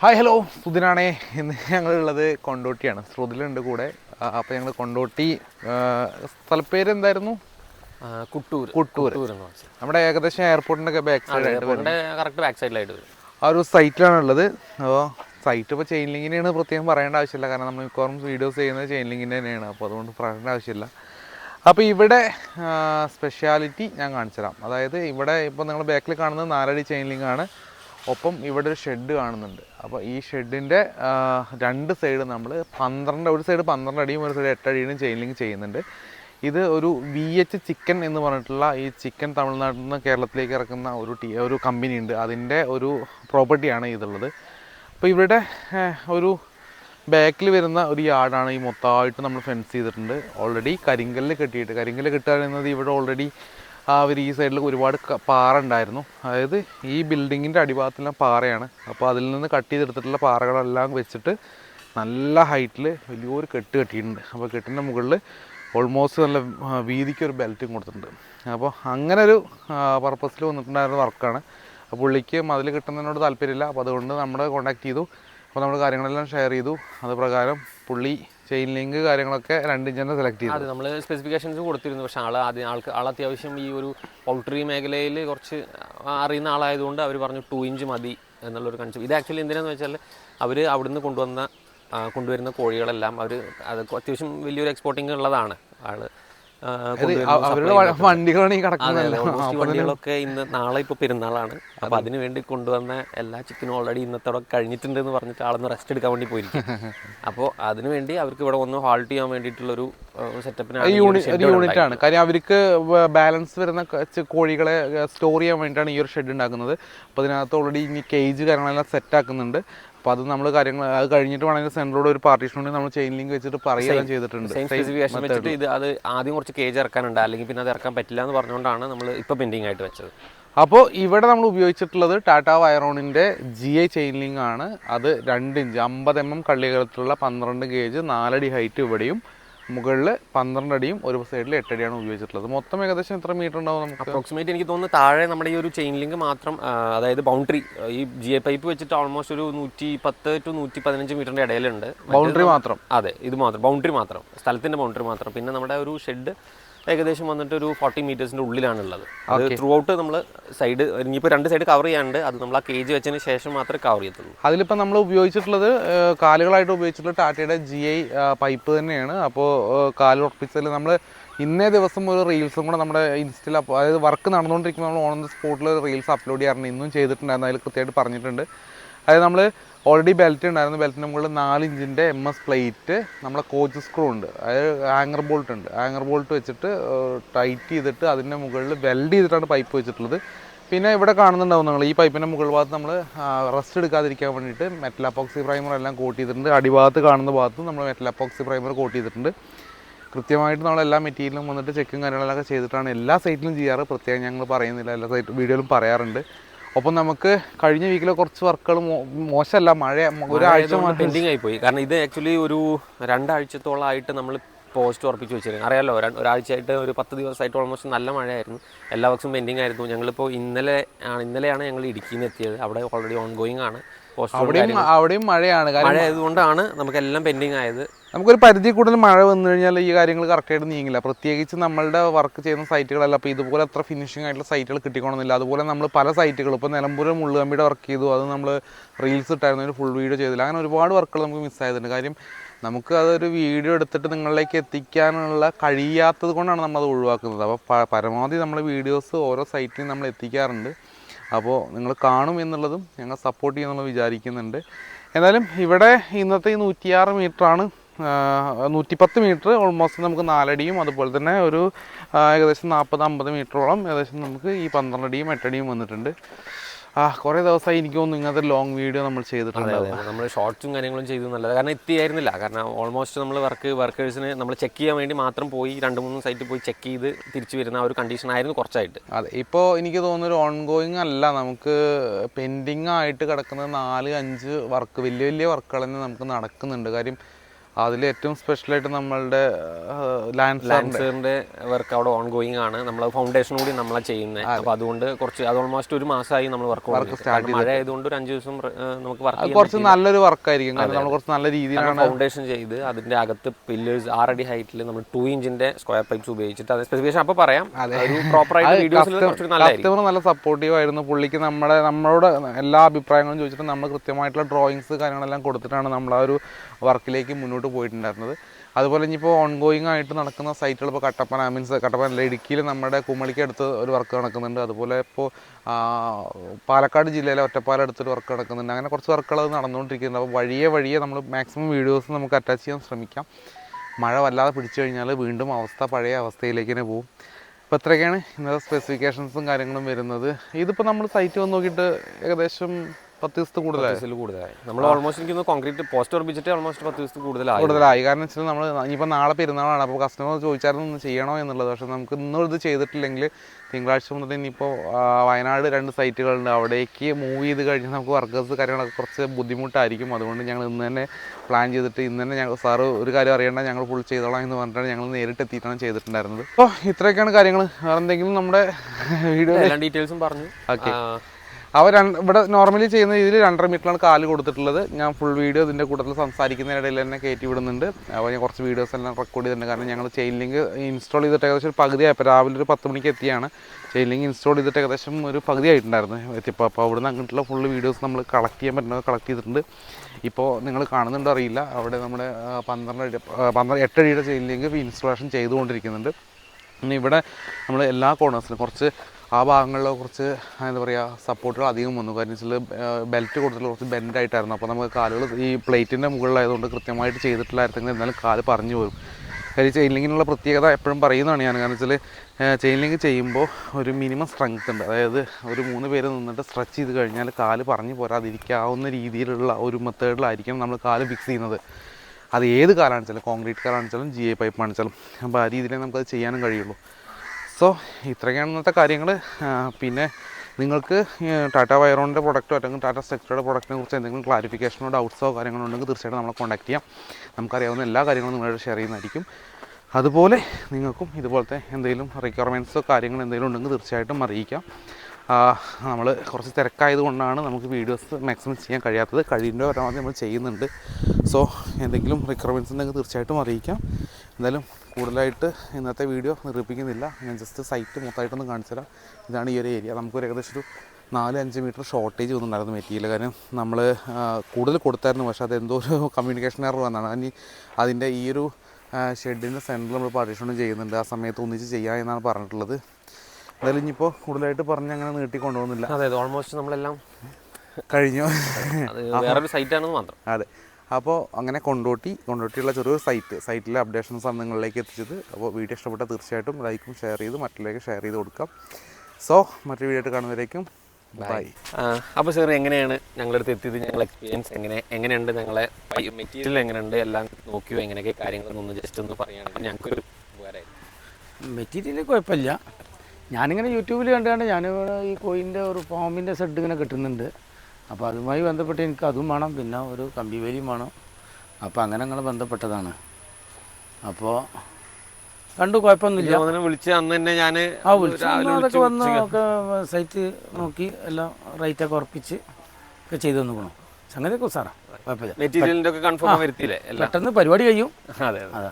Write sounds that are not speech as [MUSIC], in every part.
Hi hello സുധിനാണേ ഇന്ന് ഞങ്ങളുള്ളത് കൊണ്ടോട്ടിയാണ്. ശ്രുതിലുണ്ട് കൂടെ. അപ്പോൾ ഞങ്ങൾ കൊണ്ടോട്ടി സ്ഥലപ്പേര് എന്തായിരുന്നു കുട്ടൂർ കുട്ടൂർ നമ്മുടെ ഏകദേശം എയർപോർട്ടിന്റെ ഒക്കെ ബാക്ക് സൈഡ് ആയിട്ട് വരും കറക്റ്റ് ബാക്ക് സൈഡിലായിട്ട് വരും. ആ ഒരു സൈറ്റിലാണ് ഉള്ളത് അപ്പോൾ സൈറ്റ് ഇപ്പോൾ ചെയിൻ ലിങ്കിനെയാണ് പ്രത്യേകം പറയേണ്ട ആവശ്യമില്ല. കാരണം നമ്മൾ മിക്കവാറും വീഡിയോസ് ചെയ്യുന്നത് ചെയിൻ ലിങ്കിന്റെ തന്നെയാണ്. അപ്പോൾ അതുകൊണ്ട് പറയേണ്ട ആവശ്യമില്ല. അപ്പോൾ ഇവിടെ സ്പെഷ്യാലിറ്റി ഞാൻ കാണിച്ചു തരാം അതായത് ഇവിടെ ഇപ്പോൾ നിങ്ങൾ ബാക്കിൽ കാണുന്നത് നാലടി ചെയിൻ ലിങ്ങാണ് ആണ്. ഒപ്പം ഇവിടെ ഒരു ഷെഡ് കാണുന്നുണ്ട്. അപ്പോൾ ഈ ഷെഡിന്റെ രണ്ട് സൈഡ് നമ്മൾ പന്ത്രണ്ട് ഒരു സൈഡ് പന്ത്രണ്ട് അടിയും ഒരു സൈഡ് എട്ട് അടിയും ചെയിൻ ലിങ്ക് ചെയ്യുന്നുണ്ട്. ഇത് ഒരു വി എച്ച് ചിക്കൻ എന്ന് പറഞ്ഞിട്ടുള്ള ഈ ചിക്കൻ തമിഴ്നാട്ടിൽ നിന്ന് കേരളത്തിലേക്ക് ഇറക്കുന്ന ഒരു ടീ ഒരു കമ്പനി ഉണ്ട്. അതിന്റെ ഒരു പ്രോപ്പർട്ടിയാണ് ഇതുള്ളത്. അപ്പോൾ ഇവിടെ ഒരു ബാക്കിൽ വരുന്ന ഒരു യാർഡാണ് ഈ മൊത്തമായിട്ട് നമ്മൾ ഫെൻസ് ചെയ്തിട്ടുണ്ട്. ഓൾറെഡി കരിങ്കല്ല് കെട്ടിയിട്ട് കരിങ്കല്ല് കെട്ടുക എന്നത് ഇവിടെ ഓൾറെഡി അവർ ഈ സൈഡിൽ ഒരുപാട് പാറ ഉണ്ടായിരുന്നു. അതായത് ഈ ബിൽഡിങ്ങിന്റെ അടിഭാഗത്തെല്ലാം പാറയാണ്. അപ്പോൾ അതിൽ നിന്ന് കട്ട് ചെയ്തെടുത്തിട്ടുള്ള പാറകളെല്ലാം വെച്ചിട്ട് നല്ല ഹൈറ്റിൽ വലിയൊരു കെട്ട് കെട്ടിയിട്ടുണ്ട്. അപ്പോൾ കെട്ടിന്റെ മുകളിൽ ഓൾമോസ്റ്റ് നല്ല വീതിക്ക് ഒരു ബെൽറ്റും കൊടുത്തിട്ടുണ്ട്. അപ്പോൾ അങ്ങനെ ഒരു പർപ്പസിൽ വന്നിട്ടുണ്ടായിരുന്ന വർക്കാണ് അപ്പോൾ പുള്ളിക്ക് മതിൽ കിട്ടുന്നതിനോട് താല്പര്യമില്ല. അപ്പോൾ അതുകൊണ്ട് നമ്മൾ കോൺടാക്ട് ചെയ്തു. അപ്പോൾ നമ്മൾ കാര്യങ്ങളെല്ലാം ഷെയർ ചെയ്തു. അത് പ്രകാരം പുള്ളി ചെയിൻ ലിങ്ക് കാര്യങ്ങളൊക്കെ രണ്ട് ഇഞ്ചിനെ സെലക്ട് ചെയ്തു. അതെ നമ്മൾ സ്പെസിഫിക്കേഷൻസ് കൊടുത്തിരുന്നു. പക്ഷേ ആൾ ആദ്യം ആൾക്ക് ആൾ അത്യാവശ്യം ഈ ഒരു പൗൾട്രി മേഖലയിൽ കുറച്ച് അറിയുന്ന ആളായതുകൊണ്ട് അവർ പറഞ്ഞു ടു ഇഞ്ച് മതി എന്നുള്ളൊരു കൺസെപ്റ്റ് ഇത് ആക്ച്വലി എന്തിനാന്ന് വെച്ചാൽ അവർ അവിടുന്ന് കൊണ്ടുവന്ന കൊണ്ടുവരുന്ന കോഴികളെല്ലാം അവർ അത് അത്യാവശ്യം വലിയൊരു എക്സ്പോർട്ടിങ് ഉള്ളതാണ് ആൾ. ആ, കൊണ്ടുവരുന്ന അവരുടെ വണ്ടികളാണ് ഈ കിടക്കുന്നത് വണ്ടികളൊക്കെ ഇന്ന് നാളെ ഇപ്പൊ പെരുന്നാളാണ്. അപ്പൊ അതിന് വേണ്ടി കൊണ്ടുവന്ന എല്ലാ ചിക്കനും ഓൾറെഡി ഇന്നത്തോടെ കഴിഞ്ഞിട്ടുണ്ട് എന്ന് പറഞ്ഞിട്ട് ആളൊന്ന് റെസ്റ്റ് എടുക്കാൻ വേണ്ടി പോയിരിക്കും. [LAUGHS] അപ്പോൾ അതിന് വേണ്ടി അവർക്ക് ഇവിടെ ഒന്ന് ഹാൾട്ട് ചെയ്യാൻ സെറ്റപ്പിനാണ് യൂണി ഒരു യൂണിറ്റ് ആണ്. കാര്യം അവർക്ക് ബാലൻസ് വരുന്ന കോഴികളെ സ്റ്റോർ ചെയ്യാൻ വേണ്ടിയിട്ടാണ് ഈ ഒരു ഷെഡ് ഉണ്ടാക്കുന്നത്. അപ്പോൾ അതിനകത്ത് ഓൾറെഡി ഇനി കേജ് കാര്യങ്ങളെല്ലാം സെറ്റ് ആക്കുന്നുണ്ട്. അപ്പോൾ അത് നമ്മൾ കാര്യങ്ങൾ അത് കഴിഞ്ഞിട്ട് വേണമെങ്കിൽ സെന്ററോട് ഒരു പാർട്ടീഷൻ ഉണ്ട് നമ്മൾ ചെയിൻ ലിങ്ക് വെച്ചിട്ട് പറയുകയും ചെയ്തിട്ടുണ്ട്. സ്പെസിഫിക്കേഷൻ വെച്ചിട്ട് ഇത് അത് ആദ്യം കുറച്ച് കേജ് ഇറക്കാനുണ്ട്. അല്ലെങ്കിൽ പിന്നെ അത് ഇറക്കാൻ പറ്റില്ല എന്ന് പറഞ്ഞുകൊണ്ടാണ് നമ്മൾ ഇപ്പോൾ പെൻഡിങ് ആയിട്ട് വെച്ചത്. അപ്പോൾ ഇവിടെ നമ്മൾ ഉപയോഗിച്ചിട്ടുള്ളത് ടാറ്റ വയറോണിന്റെ ജി ഐ ചെയിൻ ലിങ്ക് ആണ്. അത് രണ്ട് ഇഞ്ച് അമ്പത് എം എം കള്ളികളത്തിലുള്ള പന്ത്രണ്ട് ഗേജ് നാലടി ഹൈറ്റ് ഇവിടെയും മുകളിൽ പന്ത്രണ്ട് അടിയും ഒരു സൈഡിൽ എട്ടടിയാണ് ഉപയോഗിച്ചിട്ടുള്ളത്. മൊത്തം ഏകദേശം എത്ര മീറ്റർ ഉണ്ടാവും നമുക്ക്? അപ്രോക്സിമേറ്റ് എനിക്ക് തോന്നുന്നു താഴെ നമ്മുടെ ഈ ഒരു ചെയിൻ ലിങ്ക് മാത്രം അതായത് ബൗണ്ടറി ഈ ജി എ പൈപ്പ് വെച്ചിട്ട് ഓൾമോസ്റ്റ് ഒരു നൂറ്റി പത്ത് ടു നൂറ്റി പതിനഞ്ച് മീറ്ററിന്റെ ഇടയിലുണ്ട് ബൗണ്ടറി മാത്രം? അതെ ഇത് മാത്രം. ബൗണ്ടറി മാത്രം. സ്ഥലത്തിന്റെ ബൗണ്ടറി മാത്രം. പിന്നെ നമ്മുടെ ഒരു ഷെഡ് ഏകദേശം വന്നിട്ട് ഒരു ഫോർട്ടി മീറ്റേഴ്സിന്റെ ഉള്ളിലാണുള്ളത്. അത് ത്രൂ ഔട്ട് നമ്മൾ സൈഡ് ഇനിയിപ്പോൾ രണ്ട് സൈഡ് കവർ ചെയ്യാണ്ട് അത് നമ്മൾ ആ കേജ് വെച്ചതിന് ശേഷം മാത്രമേ കവർ ചെയ്യത്തുള്ളൂ. അതിലിപ്പോൾ നമ്മൾ ഉപയോഗിച്ചിട്ടുള്ളത് കാലുകളായിട്ട് ഉപയോഗിച്ചിട്ടുള്ള ടാറ്റയുടെ ജി ഐ പൈപ്പ് തന്നെയാണ്. അപ്പോൾ കാൽ ഉറപ്പിച്ചതിൽ നമ്മൾ ഇന്നേ ദിവസം ഒരു റീൽസും കൂടെ നമ്മുടെ ഇൻസ്റ്റയിൽ അതായത് വർക്ക് നടന്നുകൊണ്ടിരിക്കുമ്പോൾ നമ്മൾ ഓൺ ദ സ്പോട്ടിൽ റീൽസ് അപ്ലോഡ് ചെയ്യാറുണ്ട്. ഇന്നും ചെയ്തിട്ടുണ്ടായിരുന്നു അതിൽ കൃത്യമായിട്ട് പറഞ്ഞിട്ടുണ്ട്. അതായത് നമ്മൾ ഓൾറെഡി ബെൽറ്റ് ഉണ്ടായിരുന്നു ബെൽറ്റിന്റെ മുകളിൽ നാല് ഇഞ്ചിന്റെ എം എസ് പ്ലേറ്റ് നമ്മളെ കോച്ച് സ്ക്രൂ ഉണ്ട്. അതായത് ആങ്കർ ബോൾട്ട് ഉണ്ട്. ആങ്കർ ബോൾട്ട് വെച്ചിട്ട് ടൈറ്റ് ചെയ്തിട്ട് അതിന്റെ മുകളിൽ വെൽഡ് ചെയ്തിട്ടാണ് പൈപ്പ് വെച്ചിട്ടുള്ളത്. പിന്നെ ഇവിടെ കാണുന്നുണ്ടാവും നിങ്ങൾ ഈ പൈപ്പിന്റെ മുകൾ ഭാഗത്ത് നമ്മൾ റസ്റ്റ് എടുക്കാതിരിക്കാൻ വേണ്ടിയിട്ട് മെറ്റലാപ്പോക്സി പ്രൈമർ എല്ലാം കോട്ട് ചെയ്തിട്ടുണ്ട്. അടിഭാഗത്ത് കാണുന്ന ഭാഗത്തും നമ്മൾ മെറ്റലാപ്പോക്സി പ്രൈമർ കോട്ട് ചെയ്തിട്ടുണ്ട്. കൃത്യമായിട്ട് നമ്മൾ എല്ലാ മെറ്റീരിയലും വന്നിട്ട് ചെക്കും കാര്യങ്ങളൊക്കെ ചെയ്തിട്ടാണ് എല്ലാ സൈറ്റിലും ചെയ്യാറ്. പ്രത്യേകം ഞങ്ങൾ പറയുന്നില്ല. എല്ലാ സൈറ്റ് വീഡിയോയിലും പറയാറുണ്ട്. ഒപ്പം നമുക്ക് കഴിഞ്ഞ വീക്കിലെ കുറച്ച് വർക്കുകൾ മോശമല്ല മഴ ഒരാഴ്ച പെൻഡിങ് ആയി പോയി കാരണം ഇത് ആക്ച്വലി ഒരു രണ്ടാഴ്ചത്തോളമായിട്ട് നമ്മൾ പോസ്റ്റ് ഉറപ്പിച്ച് വെച്ചിരുന്നു. അറിയാലോ ഒരാ- ഒരാഴ്ചയായിട്ട് ഒരു പത്ത് ദിവസമായിട്ട് ഓൾമോസ്റ്റ് നല്ല മഴയായിരുന്നു. എല്ലാ വർക്ക്സും പെൻഡിങ് ആയിരുന്നു. ഞങ്ങളിപ്പോൾ ഇന്നലെ ആണ് ഇന്നലെയാണ് ഞങ്ങൾ ഇടുക്കിയിൽ നിന്ന് എത്തിയത്. അവിടെ ഓൾറെഡി ഓൺ ഗോയിങ് ആണ്. അവിടെയും അവിടെയും മഴയാണ്. മഴ ആയതുകൊണ്ടാണ് നമുക്കെല്ലാം പെൻഡിങ് ആയത്. നമുക്കൊരു പരിധി കൂടുതൽ മഴ വന്നു കഴിഞ്ഞാൽ ഈ കാര്യങ്ങൾ കറക്റ്റായിട്ട് നീങ്ങില്ല. പ്രത്യേകിച്ച് നമ്മളുടെ വർക്ക് ചെയ്യുന്ന സൈറ്റുകളല്ല അപ്പോൾ ഇതുപോലെ അത്ര ഫിനിഷിംഗ് ആയിട്ടുള്ള സൈറ്റുകൾ കിട്ടിക്കണമെന്നില്ല അതുപോലെ നമ്മൾ പല സൈറ്റുകൾ ഇപ്പോൾ നിലമ്പൂരം മുള്ളുകമ്പിയുടെ വർക്ക് ചെയ്തു. അത് നമ്മൾ റീൽസ് ഇട്ടായിരുന്നു. ഒരു ഫുൾ വീഡിയോ ചെയ്തില്ല. അങ്ങനെ ഒരുപാട് വർക്കുകൾ നമുക്ക് മിസ്സായതുണ്ട് കാര്യം നമുക്ക് അതൊരു വീഡിയോ എടുത്തിട്ട് നിങ്ങളിലേക്ക് എത്തിക്കാനുള്ള കഴിയാത്തത് കൊണ്ടാണ് നമ്മൾ അത് ഒഴിവാക്കുന്നത് അപ്പോൾ പരമാവധി നമ്മൾ വീഡിയോസ് ഓരോ സൈറ്റിലും നമ്മൾ എത്തിക്കാറുണ്ട്. അപ്പോൾ നിങ്ങൾ കാണും എന്നുള്ളതും ഞങ്ങൾ സപ്പോർട്ട് ചെയ്യുമെന്നുള്ള വിചാരിക്കുന്നുണ്ട്. എന്നാലും ഇവിടെ ഇന്നത്തെ ഈ നൂറ്റിയാറ് മീറ്ററാണ് നൂറ്റിപ്പത്ത് മീറ്റർ ഓൾമോസ്റ്റ് നമുക്ക് നാലടിയും അതുപോലെ തന്നെ ഒരു ഏകദേശം നാൽപ്പത് അമ്പത് മീറ്ററോളം ഏകദേശം നമുക്ക് ഈ പന്ത്രണ്ടടിയും എട്ടടിയും വന്നിട്ടുണ്ട്. ആ കുറേ ദിവസമായി എനിക്ക് തോന്നുന്നു ഇങ്ങനത്തെ ലോങ് വീഡിയോ നമ്മൾ ചെയ്തിട്ടുണ്ട് നമ്മൾ ഷോർട്സും കാര്യങ്ങളും ചെയ്തു നല്ലത്. കാരണം എത്തിയായിരുന്നില്ല. കാരണം ഓൾമോസ്റ്റ് നമ്മൾ വർക്ക് വർക്കേഴ്സിന് നമ്മൾ ചെക്ക് ചെയ്യാൻ വേണ്ടി മാത്രം പോയി രണ്ട് മൂന്ന് സൈറ്റിൽ പോയി ചെക്ക് ചെയ്ത് തിരിച്ചു വരുന്ന ആ ഒരു കണ്ടീഷൻ ആയിരുന്നു കുറച്ചായിട്ട്. അതെ ഇപ്പോൾ എനിക്ക് തോന്നുന്നൊരു ഓൺ ഗോയിങ് അല്ല. നമുക്ക് പെൻഡിങ് ആയിട്ട് കിടക്കുന്ന നാല് അഞ്ച് വർക്ക് വലിയ വലിയ വർക്കുകൾ തന്നെ നമുക്ക് നടക്കുന്നുണ്ട്. കാര്യം അതിൽ ഏറ്റവും സ്പെഷ്യലായിട്ട് നമ്മളുടെ ലാൻഡ് ലാൻസറിന്റെ വർക്ക് അവിടെ ഓൺ ഗോയിങ് ആണ്. നമ്മൾ ഫൗണ്ടേഷൻ കൂടി നമ്മളെ ചെയ്യുന്നത് അപ്പൊ അതുകൊണ്ട് കുറച്ച് അത് ഓൾമോസ്റ്റ് ഒരു മാസമായി നമ്മൾ വർക്ക് വർക്ക് സ്റ്റാർട്ട് മഴ ആയതുകൊണ്ട് ഒരു അഞ്ച് ദിവസം നമുക്ക് വർക്ക് കുറച്ച് നല്ലൊരു വർക്കായിരിക്കും കാരണം നമ്മൾ കുറച്ച് നല്ല രീതിയിലാണ് ഫൗണ്ടേഷൻ ചെയ്ത് അതിന്റെ അകത്ത് പില്ലേഴ്സ് ആറടി ഹൈറ്റിൽ നമ്മൾ ടു ഇഞ്ചിന്റെ സ്ക്വയർ പൈപ്സ് ഉപയോഗിച്ചിട്ട് അത് സ്പെസിഫിക്കേഷൻ അപ്പൊ പറയാം. ഒരു പ്രോപ്പർ ആയിട്ട് വീഡിയോസിൽ കസ്റ്റമർ നല്ല സപ്പോർട്ടീവ് ആയിരുന്നു. പുള്ളിക്ക് നമ്മുടെ നമ്മളോട് എല്ലാ അഭിപ്രായങ്ങളും ചോദിച്ചിട്ട് നമ്മൾ കൃത്യമായിട്ടുള്ള ഡ്രോയിങ്സ് കാര്യങ്ങളെല്ലാം കൊടുത്തിട്ടാണ് നമ്മൾ ആ ഒരു വർക്കിലേക്ക് മുന്നോട്ട് പോയിട്ടുണ്ടായിരുന്നത്. അതുപോലെ ഇനിയിപ്പോൾ ഓൺഗോയിങ് ആയിട്ട് നടക്കുന്ന സൈറ്റുകൾ ഇപ്പോൾ കട്ടപ്പന മീൻസ് കട്ടപ്പന ഇടുക്കിയിൽ നമ്മുടെ കുമളിക്ക് അടുത്ത് ഒരു വർക്ക് നടക്കുന്നുണ്ട്. അതുപോലെ ഇപ്പോൾ പാലക്കാട് ജില്ലയിലെ ഒറ്റപ്പാലം അടുത്തൊരു വർക്ക് നടക്കുന്നുണ്ട്. അങ്ങനെ കുറച്ച് വർക്കുകൾ അത് നടന്നുകൊണ്ടിരിക്കുന്നുണ്ട്. അപ്പോൾ വഴിയെ വഴിയെ നമ്മൾ മാക്സിമം വീഡിയോസ് നമുക്ക് അറ്റാച്ച് ചെയ്യാൻ ശ്രമിക്കാം. മഴ വല്ലാതെ പിടിച്ചു കഴിഞ്ഞാൽ വീണ്ടും അവസ്ഥ പഴയ അവസ്ഥയിലേക്ക് തന്നെ പോകും. അപ്പോൾ ഇത്രയൊക്കെയാണ് ഇന്നത്തെ സ്പെസിഫിക്കേഷൻസും കാര്യങ്ങളും വരുന്നത്. ഇതിപ്പോൾ നമ്മൾ സൈറ്റ് വന്ന് നോക്കിയിട്ട് ഏകദേശം പത്ത് ദിവസത്തെ കൂടുതലായി. നമ്മൾ ഓൾമോസ്റ്റ് എനിക്ക് കോൺക്രീറ്റ് പോസ്റ്റ് ഉറപ്പിച്ചിട്ട് ഓൾമോസ്റ്റ് പത്ത് ദിവസത്തെ കൂടുതലായി. കൂടുതലായി. കാരണം വെച്ചാൽ നമ്മൾ ഇനിയിപ്പോൾ നാളെ പെരുന്നാളാണ്. അപ്പോൾ കസ്റ്റമർ ചോദിച്ചായിരുന്നു ഒന്ന് ചെയ്യണോ എന്നുള്ളത്. പക്ഷേ നമുക്ക് ഇന്നും ഇത് ചെയ്തിട്ടില്ലെങ്കിൽ തിങ്കളാഴ്ച മുതൽ ഇനിയിപ്പോൾ വയനാട് രണ്ട് സൈറ്റുകളുണ്ട് അവിടേക്ക് മൂവ് ചെയ്ത് കഴിഞ്ഞാൽ നമുക്ക് വർക്കേഴ്സ് കാര്യങ്ങളൊക്കെ കുറച്ച് ബുദ്ധിമുട്ടായിരിക്കും. അതുകൊണ്ട് ഞങ്ങൾ ഇന്ന് തന്നെ പ്ലാൻ ചെയ്തിട്ട് ഇന്ന് തന്നെ ഞങ്ങൾ സാറ് ഒരു കാര്യം അറിയേണ്ട. ഞങ്ങൾ ഫുൾ ചെയ്തോളാം എന്ന് പറഞ്ഞിട്ടാണ് ഞങ്ങൾ നേരിട്ട് എത്തിയിട്ടാണ് ചെയ്തിട്ടുണ്ടായിരുന്നത്. അപ്പോൾ ഇത്രയൊക്കെയാണ് കാര്യങ്ങൾ വേറെ എന്തെങ്കിലും നമ്മുടെ വീഡിയോ എല്ലാ ഡീറ്റെയിൽസും പറഞ്ഞു. Okay. അവർ ഇവിടെ നോർമലി ചെയ്യുന്ന രീതിയിൽ രണ്ടര മീറ്ററാണ് കാൽ കൊടുത്തിട്ടുള്ളത്. ഞാൻ ഫുൾ വീഡിയോ ഇതിന്റെ കൂട്ടത്തിൽ സംസാരിക്കുന്നതിനിടയിൽ തന്നെ കയറ്റി വിടുന്നുണ്ട്. അപ്പോൾ ഞാൻ കുറച്ച് വീഡിയോസ് എല്ലാം റെക്കോർഡ് ചെയ്തിട്ടുണ്ട്. കാരണം ഞങ്ങൾ ചെയിൻ ലിങ്ക് ഇൻസ്റ്റാൾ ചെയ്തിട്ട് ഏകദേശം ഒരു പകുതിയായപ്പോൾ രാവിലെ ഒരു പത്ത് മണിക്ക് എത്തിയാണ്. ചെയിൻ ലിങ്ക് ഇൻസ്റ്റാൾ ചെയ്തിട്ട് ഏകദേശം ഒരു പകുതി ആയിട്ടുണ്ടായിരുന്നു. എത്തിയപ്പോൾ അപ്പോൾ അവിടുന്ന് അങ്ങോട്ടുള്ള ഫുൾ വീഡിയോസ് നമ്മൾ കളക്ട് ചെയ്യാൻ പറ്റുന്നത് കളക്ട് ചെയ്തിട്ടുണ്ട്. ഇപ്പോൾ നിങ്ങൾ കാണുന്നുണ്ടോ അറിയില്ല. അവിടെ നമ്മുടെ പന്ത്രണ്ട് പന്ത്രണ്ട് എട്ടടിയുടെ ചെയിൻ ലിങ്ക് ഇൻസ്റ്റാളേഷൻ ചെയ്തുകൊണ്ടിരിക്കുന്നുണ്ട്. പിന്നെ ഇവിടെ നമ്മൾ എല്ലാ കോർണേഴ്സിലും കുറച്ച് ആ ഭാഗങ്ങളിലെ കുറച്ച് എന്താ പറയുക സപ്പോർട്ടുകൾ അധികം വന്നു. കാരണം വെച്ചാൽ ബെൽറ്റ് കൊടുത്തിട്ടുള്ള കുറച്ച് ബെൻഡ് ആയിട്ടായിരുന്നു. അപ്പോൾ നമുക്ക് കാലുകൾ ഈ പ്ലേറ്റിന്റെ മുകളിലായതുകൊണ്ട് കൃത്യമായിട്ട് ചെയ്തിട്ടില്ലായിരുന്നെങ്കിൽ എന്നാലും കാൽ പറഞ്ഞു പോരും. കാര്യം ചെയിൻ പ്രത്യേകത എപ്പോഴും പറയുന്നതാണ് ഞാൻ. കാരണം വെച്ചാൽ ചെയിൻ ലിങ്ക് ചെയ്യുമ്പോൾ ഒരു മിനിമം സ്ട്രെങ്ത് ഉണ്ട്. അതായത് ഒരു മൂന്ന് പേര് നിന്നിട്ട് സ്ട്രെച്ച് ചെയ്ത് കഴിഞ്ഞാൽ കാൽ പറഞ്ഞു പോരാതിരിക്കാവുന്ന രീതിയിലുള്ള ഒരു മെത്തേഡിലായിരിക്കണം നമ്മൾ കാൽ ഫിക്സ് ചെയ്യുന്നത്. അത് ഏത് കാലാണെന്ന് വെച്ചാലും കോൺക്രീറ്റ് കാലാണെന്ന് വെച്ചാലും ജി എ പൈപ്പ് ആണെന്ന് വെച്ചാലും അപ്പോൾ ആ രീതിയിലേ നമുക്കത് ചെയ്യാനും കഴിയുള്ളൂ. സോ ഇത്രയൊക്കെയാണ് ഇന്നത്തെ കാര്യങ്ങൾ പിന്നെ നിങ്ങൾക്ക് ടാറ്റ വയറോണിന്റെ പ്രൊഡക്റ്റോ അല്ലെങ്കിൽ ടാറ്റ സ്ട്രക്ചറുടെ പ്രൊഡക്റ്റിനെ കുറിച്ച് എന്തെങ്കിലും ക്ലാരിഫിക്കേഷനോ ഡൗട്ട്സോ കാര്യങ്ങളോ ഉണ്ടെങ്കിൽ തീർച്ചയായിട്ടും നമ്മളെ കോൺടാക്ട് ചെയ്യാം. നമുക്കറിയാവുന്ന എല്ലാ കാര്യങ്ങളും നിങ്ങളോട് ഷെയർ ചെയ്യുന്നതായിരിക്കും. അതുപോലെ നിങ്ങൾക്കും ഇതുപോലത്തെ എന്തെങ്കിലും റിക്വയർമെന്റ്സോ കാര്യങ്ങൾ എന്തെങ്കിലും ഉണ്ടെങ്കിൽ തീർച്ചയായിട്ടും അറിയിക്കാം. നമ്മൾ കുറച്ച് തിരക്കായതുകൊണ്ടാണ് നമുക്ക് വീഡിയോസ് മാക്സിമം ചെയ്യാൻ കഴിയാത്തത്. കഴിയുന്ന പരമാവധി നമ്മൾ ചെയ്യുന്നുണ്ട്. സോ എന്തെങ്കിലും റിക്വയർമെന്റ്സ് ഉണ്ടെങ്കിൽ തീർച്ചയായിട്ടും അറിയിക്കാം. എന്തായാലും കൂടുതലായിട്ട് ഇന്നത്തെ വീഡിയോ നിരൂപിക്കുന്നില്ല ഞാൻ ജസ്റ്റ് സൈറ്റ് മൊത്തമായിട്ടൊന്ന് കാണിച്ചു തരാം. ഇതാണ് ഈ ഒരു ഏരിയ നമുക്കൊരു ഏകദേശം ഒരു നാല് അഞ്ച് മീറ്റർ ഷോർട്ടേജ് വന്നിട്ടുണ്ടായിരുന്നു മെറ്റീരിയൽ കാരണം നമ്മൾ കൂടുതൽ കൊടുത്തായിരുന്നു. പക്ഷേ അത് എന്തോ ഒരു കമ്മ്യൂണിക്കേഷൻ എറർ വന്നതാണ് അതിന് അതിന്റെ ഈ ഒരു ഷെഡിന്റെ സെന്ററിൽ നമ്മൾ പാർട്ടീഷനും ചെയ്യുന്നുണ്ട്. ആ സമയത്ത് ഒന്നിച്ച് ചെയ്യാം എന്നാണ് പറഞ്ഞിട്ടുള്ളത്. എന്തായാലും ഇനിയിപ്പോൾ കൂടുതലായിട്ട് പറഞ്ഞ് അങ്ങനെ നീട്ടി കൊണ്ടുപോകുന്നില്ല. അതെ ഓൾമോസ്റ്റ് നമ്മളെല്ലാം കഴിഞ്ഞു. വേറൊരു സൈറ്റാണെന്ന് മാത്രം. അതെ. അപ്പോൾ അങ്ങനെ കൊണ്ടോട്ടി കൊണ്ടോട്ടിയുള്ള ചെറിയൊരു സൈറ്റ് സൈറ്റിലെ അപ്ഡേഷൻസ് ആണ് നിങ്ങളിലേക്ക് എത്തിച്ചത്. അപ്പോൾ വീഡിയോ ഇഷ്ടപ്പെട്ടാൽ തീർച്ചയായിട്ടും ലൈക്കും ഷെയർ ചെയ്ത് മറ്റുള്ളവർക്ക് ഷെയർ ചെയ്ത് കൊടുക്കാം. സോ മറ്റൊരു വീഡിയോ ആയിട്ട് കാണുന്നവരേക്കും ബൈ അപ്പോൾ സാർ എങ്ങനെയാണ് ഞങ്ങളുടെ അടുത്ത് എത്തിയത്? ഞങ്ങൾ എക്സ്പീരിയൻസ് എങ്ങനെ എങ്ങനെയുണ്ട് ഞങ്ങളെ മെറ്റീരിയൽ എങ്ങനെയുണ്ട്? എല്ലാം നോക്കിയോ? എങ്ങനെയൊക്കെ കാര്യങ്ങളൊന്നും ജസ്റ്റ് ഒന്ന് പറയുകയാണെങ്കിൽ ഞങ്ങൾക്കൊരു ഉപകാരമായിരുന്നു. മെറ്റീരിയൽ കുഴപ്പമില്ല. ഞാനിങ്ങനെ യൂട്യൂബിൽ കണ്ടുകൊണ്ട് ഞാൻ ഈ കോയിന്റെ ഒരു ഫോമിന്റെ സെഡ് ഇങ്ങനെ കിട്ടുന്നുണ്ട്. അപ്പോൾ അതുമായി ബന്ധപ്പെട്ട് എനിക്ക് അതും വേണം പിന്നെ ഒരു കമ്പി വേലിയും വേണം. അപ്പോൾ അങ്ങനെ ഞങ്ങൾ ബന്ധപ്പെട്ടതാണ്. അപ്പോൾ കണ്ടു കുഴപ്പമൊന്നുമില്ല. അങ്ങനെ വിളിച്ച് അന്ന് തന്നെ ഞാൻ ആ വിളിച്ചു. അതൊക്കെ വന്ന് ഒക്കെ സൈറ്റ് നോക്കി എല്ലാം റേറ്റൊക്കെ ഉറപ്പിച്ച് ഒക്കെ ചെയ്തു തന്നു സംഗതിയൊക്കെ സാറാ കുഴപ്പമില്ല. മെറ്റീരിയലിന്റെ ഒക്കെ കൺഫേം വരുത്തിയില്ലേ? എല്ലാം. പെട്ടെന്ന് പരിപാടി കഴിയും. അതെ അതെ.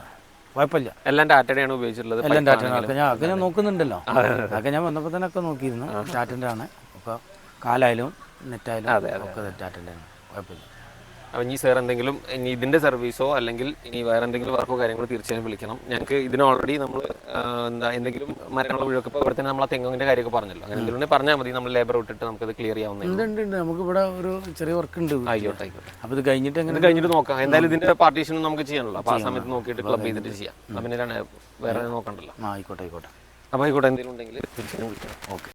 കുഴപ്പമില്ല. എല്ലാം ടാറ്റയുടെയാണ് ഉപയോഗിച്ചിട്ടുള്ളത് എല്ലാം ടാറ്റയാണ് ടാറ്റ ഞാൻ അതൊക്കെ ഞാൻ നോക്കുന്നുണ്ടല്ലോ. അതൊക്കെ ഞാൻ വന്നപ്പോൾ തന്നെ ഒക്കെ നോക്കിയിരുന്നു. ടാറ്റന്റെ ആണ് ഒക്കെ കാലായാലും നെറ്റായാലും ഒക്കെ കുഴപ്പമില്ല. അപ്പം ഇനി സാർ എന്തെങ്കിലും ഇനി ഇതിന്റെ സർവീസോ അല്ലെങ്കിൽ ഇനി വേറെ എന്തെങ്കിലും വർക്കോ കാര്യങ്ങളോ തീർച്ചയായും വിളിക്കണം. ഞങ്ങൾക്ക് ഇതിന് ഓൾറെഡി നമ്മൾ എന്താ എന്തെങ്കിലും മരങ്ങളോ വീഴൊക്കെ ഇപ്പോൾ ഇവിടെ തന്നെ നമ്മൾ ആ തെങ്ങിന്റെ കാര്യമൊക്കെ പറഞ്ഞല്ലോ. അങ്ങനെ എന്തെങ്കിലും പറഞ്ഞാൽ മതി. നമ്മൾ ലേബർ വിട്ടിട്ട് നമുക്കത് ക്ലിയർ ഉണ്ട് നമുക്ക് ഇവിടെ ഒരു ചെറിയ വർക്ക് ഉണ്ട് ആയിക്കോട്ടെ ആയിക്കോട്ടെ. അപ്പോൾ ഇത് കഴിഞ്ഞിട്ട് എങ്ങനെ കഴിഞ്ഞിട്ട് നോക്കാം. എന്തായാലും ഇതിന്റെ പാർട്ടീഷനും നമുക്ക് ചെയ്യാനുള്ളൂ. അപ്പോൾ ആ സമയത്ത് നോക്കിയിട്ട് ക്ലബ് ചെയ്തിട്ട് ചെയ്യാം. അപ്പം പിന്നെ വേറെ നോക്കണ്ടല്ലോ. ആയിക്കോട്ടെ ആയിക്കോട്ടെ. അപ്പോൾ ആയിക്കോട്ടെ എന്തെങ്കിലും ഉണ്ടെങ്കിൽ തീർച്ചയായും വിളിക്കണം ഓക്കെ.